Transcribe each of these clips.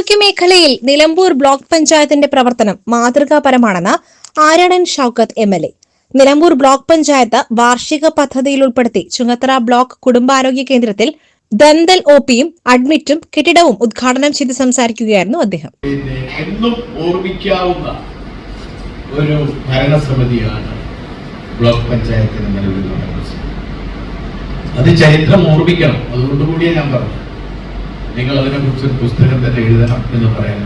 ആരോഗ്യ മേഖലയിൽ നിലമ്പൂർ ബ്ലോക്ക് പഞ്ചായത്തിന്റെ പ്രവർത്തനം മാതൃകാപരമാണെന്ന് Aradan Shoukath M L A. Nilambur block panchayat വാർഷിക പദ്ധതിയിൽ ഉൾപ്പെടുത്തി ചുങ്ങത്തറ ബ്ലോക്ക് കുടുംബാരോഗ്യ കേന്ദ്രത്തിൽ ദന്തൽ ഒ പിയും അഡ്മിറ്റും കെട്ടിടവും ഉദ്ഘാടനം ചെയ്ത് സംസാരിക്കുകയായിരുന്നു അദ്ദേഹം. എന്നും ഓർമ്മിക്കാവുന്ന ഒരു ഭരണസമിതിയാണ് ബ്ലോക്ക് പഞ്ചായത്തിന് നിലവിൽ അത് ചരിത്രം ഓർമ്മിക്കണം. അതുകൊണ്ട് കൂടിയേ ഞാൻ പറഞ്ഞു നിങ്ങൾ അതിനെ കുറിച്ച് ഒരു പുസ്തകം തന്നെ എഴുതണം എന്ന് പറയാൻ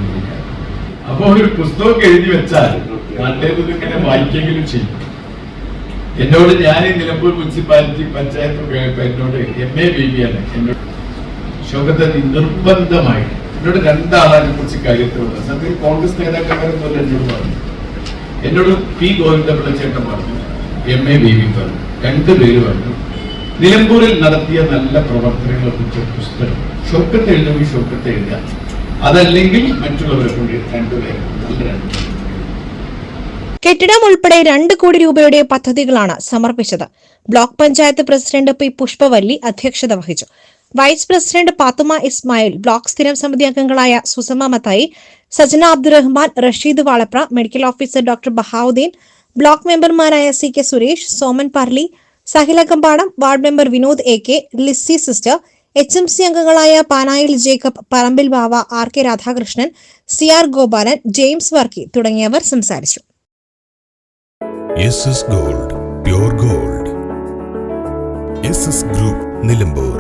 അപ്പോൾ ഒരു പുസ്തകം എഴുതി വെച്ചാൽ നാട്ടിൽ ഇങ്ങനെ വായിക്കെങ്കിലും ചെയ്യും. എന്നോട് ഞാൻ നിലമ്പൂർ മുനിസിപ്പാലിറ്റി പഞ്ചായത്ത് എന്നോട് എം എ ബി ബി ആണ്. എന്നോട് ശോകത്തെ നിർബന്ധമായി എന്നോട് രണ്ടാളതിനെ കുറിച്ച് കാര്യത്തിലുള്ള സത്യത്തിൽ സത്യം കോൺഗ്രസ് നേതാക്കന്മാരൊന്നുമല്ല എന്നോട് പറഞ്ഞു. എന്നോട് പി ഗോവിന്ദപിള്ള ചേട്ടൻ പറഞ്ഞു. എം എ ബി ബി പറഞ്ഞു. രണ്ടുപേര് പറഞ്ഞു. നിലമ്പൂരിൽ നടത്തിയ നല്ല പ്രവർത്തനങ്ങളെ കുറിച്ച് പുസ്തകം. ഷോക്കത്തെ എഴുതുമ്പോൾ ഷോക്കത്തെ എഴുതാം അതല്ലെങ്കിൽ മറ്റുള്ളവരെ കൊണ്ട് രണ്ടുപേരും നല്ല രണ്ടുപേരും കെട്ടിടം ഉൾപ്പെടെ രണ്ട് കോടി രൂപയുടെ പദ്ധതികളാണ് സമർപ്പിച്ചത്. Block panchayat president P Pushpavalli അധ്യക്ഷത വഹിച്ചു. Vice president Pathuma Ismail block സ്ഥിരം സമിതി അംഗങ്ങളായ Susama Mathai Sajana Abdurahman Rasheed Valapra medical officer doctor Bahavudheen block മെമ്പർമാരായ C K Suresh Soman Parli Sahila Kambadam ward member Vinod A K Lissy sister H M C അംഗങ്ങളായ Panayil Jacob Parambil Bava R K Radhakrishnan C R Gopalan James Varkey തുടങ്ങിയവർ സംസാരിച്ചു. Gold gold. Group Nilambur.